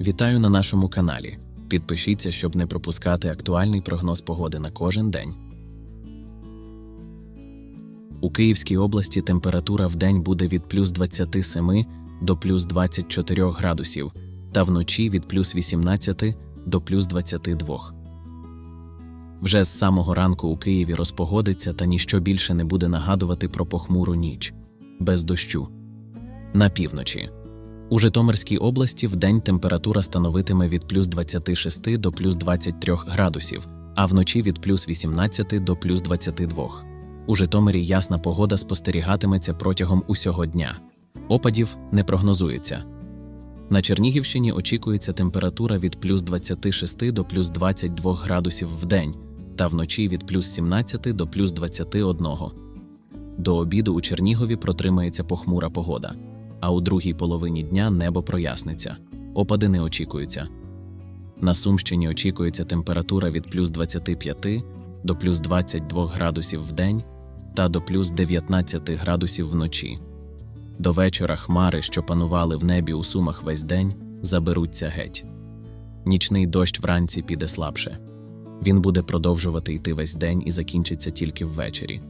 Вітаю на нашому каналі. Підпишіться, щоб не пропускати актуальний прогноз погоди на кожен день. У Київській області температура в день буде від плюс 27 до плюс 24 градусів, та вночі від плюс 18 до плюс 22. Вже з самого ранку у Києві розпогодиться та ніщо більше не буде нагадувати про похмуру ніч без дощу. На півночі. У Житомирській області вдень температура становитиме від плюс 26 до плюс 23 градусів, а вночі від плюс 18 до плюс 22. У Житомирі ясна погода спостерігатиметься протягом усього дня. Опадів не прогнозується. На Чернігівщині очікується температура від плюс 26 до плюс 22 градусів в день, та вночі від плюс 17 до плюс 21. До обіду у Чернігові протримається похмура погода, а у другій половині дня небо проясниться. Опади не очікуються. На Сумщині очікується температура від плюс 25 до плюс 22 градусів в день та до плюс 19 градусів вночі. До вечора хмари, що панували в небі у сумах весь день, заберуться геть. Нічний дощ вранці піде слабше. Він буде продовжувати йти весь день і закінчиться тільки ввечері.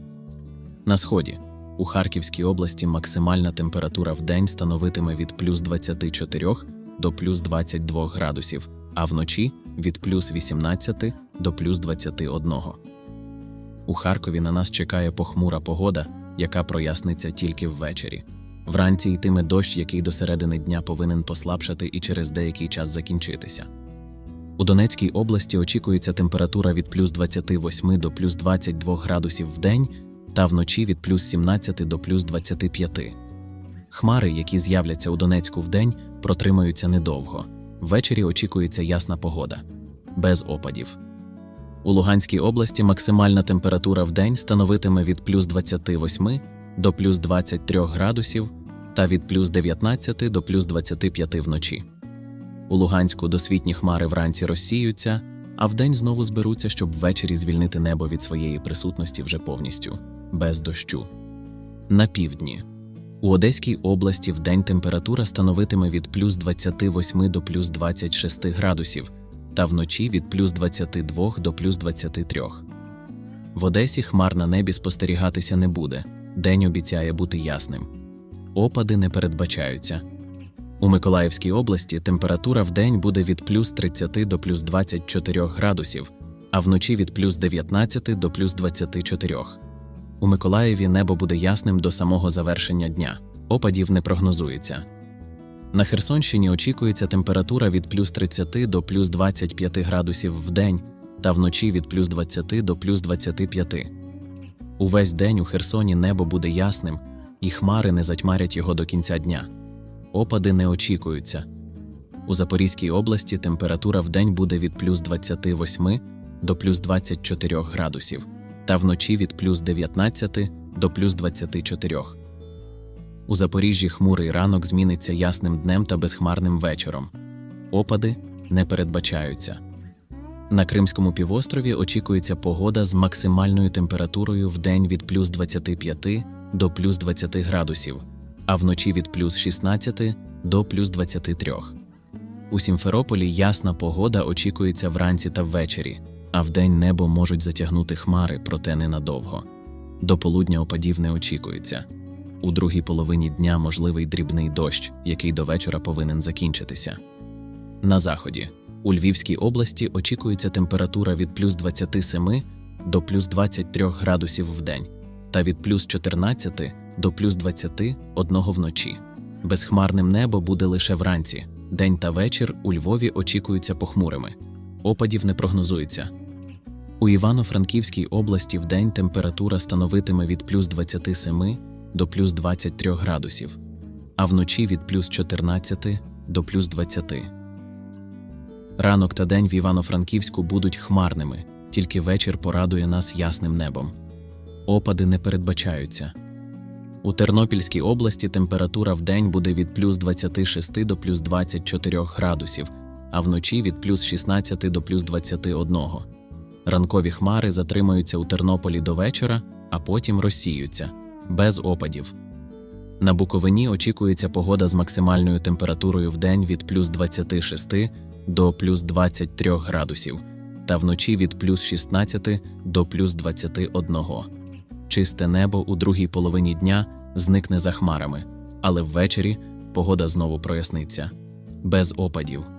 На сході у Харківській області максимальна температура в день становитиме від плюс 24 до плюс 22 градусів, а вночі від плюс 18 до плюс 21. У Харкові на нас чекає похмура погода, яка проясниться тільки ввечері. Вранці йтиме дощ, який до середини дня повинен послабшати і через деякий час закінчитися. У Донецькій області очікується температура від плюс 28 до плюс 22 градусів в день та вночі від плюс 17 до плюс 25. Хмари, які з'являться у Донецьку вдень, протримаються недовго. Ввечері очікується ясна погода, без опадів. У Луганській області максимальна температура в день становитиме від плюс 28 до плюс 23 градусів та від плюс 19 до плюс 25 вночі. У Луганську досвітні хмари вранці розсіються, а вдень знову зберуться, щоб ввечері звільнити небо від своєї присутності вже повністю, без дощу. На півдні. У Одеській області вдень температура становитиме від плюс 28 до плюс 26 градусів, та вночі від плюс 22 до плюс 23. В Одесі хмар на небі спостерігатися не буде, день обіцяє бути ясним. Опади не передбачаються. У Миколаївській області температура в день буде від плюс 30 до плюс 24 градусів, а вночі від плюс 19 до плюс 24. У Миколаєві небо буде ясним до самого завершення дня. Опадів не прогнозується. На Херсонщині очікується температура від плюс 30 до плюс 25 градусів в день та вночі від плюс 20 до плюс 25. Увесь день у Херсоні небо буде ясним, і хмари не затьмарять його до кінця дня. Опади не очікуються. У Запорізькій області температура в день буде від плюс 28 до плюс 24 градусів, та вночі від плюс 19 до плюс 24. У Запоріжжі хмурий ранок зміниться ясним днем та безхмарним вечором. Опади не передбачаються. На Кримському півострові очікується погода з максимальною температурою в день від плюс 25 до плюс 20 градусів, а вночі від плюс 16 до плюс 23. У Сімферополі ясна погода очікується вранці та ввечері, а вдень небо можуть затягнути хмари, проте ненадовго. До полудня опадів не очікується. У другій половині дня можливий дрібний дощ, який до вечора повинен закінчитися. На заході у Львівській області очікується температура від плюс 27 до плюс 23 градусів в день та від плюс 14 до плюс 21 вночі. Безхмарним небо буде лише вранці. День та вечір у Львові очікуються похмурими. Опадів не прогнозується. У Івано-Франківській області вдень температура становитиме від плюс 27 до плюс 23 градусів, а вночі від плюс 14 до плюс 20. Ранок та день в Івано-Франківську будуть хмарними, тільки вечір порадує нас ясним небом. Опади не передбачаються. У Тернопільській області температура в день буде від плюс 26 до плюс 24 градусів, а вночі від плюс 16 до плюс 21. Ранкові хмари затримаються у Тернополі до вечора, а потім розсіються без опадів. На Буковині очікується погода з максимальною температурою в день від плюс 26 до плюс 23 градусів та вночі від плюс 16 до плюс 21. Чисте небо у другій половині дня зникне за хмарами, але ввечері погода знову проясниться без опадів.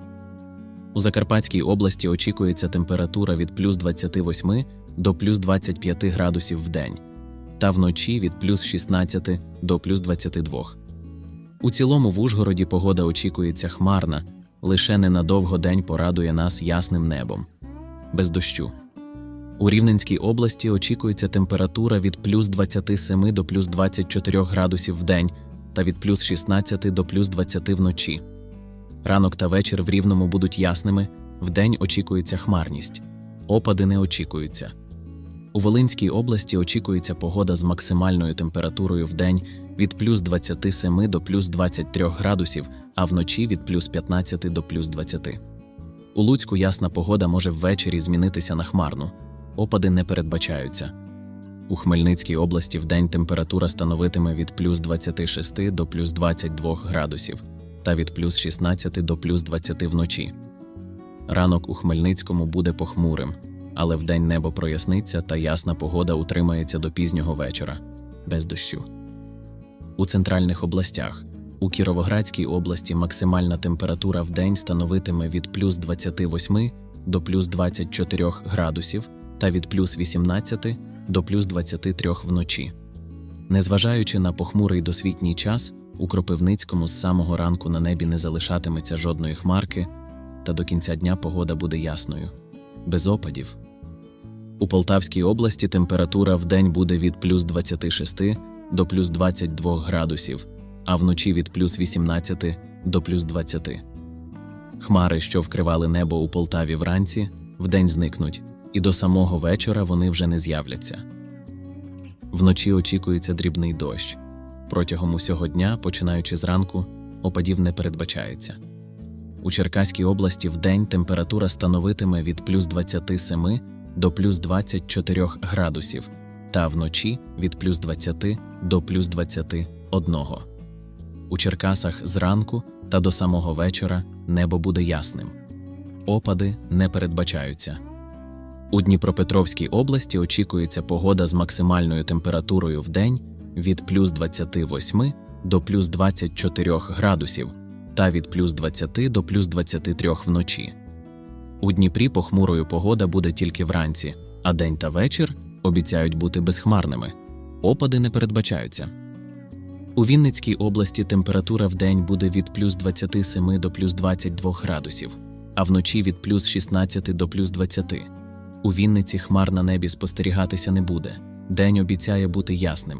У Закарпатській області очікується температура від плюс 28 до плюс 25 градусів в день та вночі від плюс 16 до плюс 22. У цілому в Ужгороді погода очікується хмарна, лише ненадовго день порадує нас ясним небом. Без дощу. У Рівненській області очікується температура від плюс 27 до плюс 24 градусів в день та від плюс 16 до плюс 20 вночі. Ранок та вечір в Рівному будуть ясними, вдень очікується хмарність. Опади не очікуються. У Волинській області очікується погода з максимальною температурою в день від плюс 27 до плюс 23 градусів, а вночі від плюс 15 до плюс 20. У Луцьку ясна погода може ввечері змінитися на хмарну. Опади не передбачаються. У Хмельницькій області вдень температура становитиме від плюс 26 до плюс 22 градусів та від плюс 16 до плюс 20 вночі. Ранок у Хмельницькому буде похмурим, але вдень небо проясниться та ясна погода утримається до пізнього вечора, без дощу. У центральних областях у Кіровоградській області максимальна температура в день становитиме від плюс 28 до плюс 24 градусів та від плюс 18 до плюс 23 вночі. Незважаючи на похмурий досвітній час, у Кропивницькому з самого ранку на небі не залишатиметься жодної хмарки, та до кінця дня погода буде ясною, без опадів. У Полтавській області температура в день буде від плюс 26 до плюс 22 градусів, а вночі від плюс 18 до плюс 20. Хмари, що вкривали небо у Полтаві вранці, вдень зникнуть, і до самого вечора вони вже не з'являться. Вночі очікується дрібний дощ. Протягом усього дня, починаючи зранку, опадів не передбачається. У Черкаській області вдень температура становитиме від плюс 27 до плюс 24 градусів, та вночі від плюс 20 до плюс 21. У Черкасах зранку та до самого вечора небо буде ясним. Опади не передбачаються. У Дніпропетровській області очікується погода з максимальною температурою в день від плюс 28 до плюс 24 градусів та від плюс 20 до плюс 23 вночі. У Дніпрі похмурою погода буде тільки вранці, а день та вечір обіцяють бути безхмарними. Опади не передбачаються. У Вінницькій області температура в день буде від плюс 27 до плюс 22 градусів, а вночі від плюс 16 до плюс 20. У Вінниці хмар на небі спостерігатися не буде. День обіцяє бути ясним,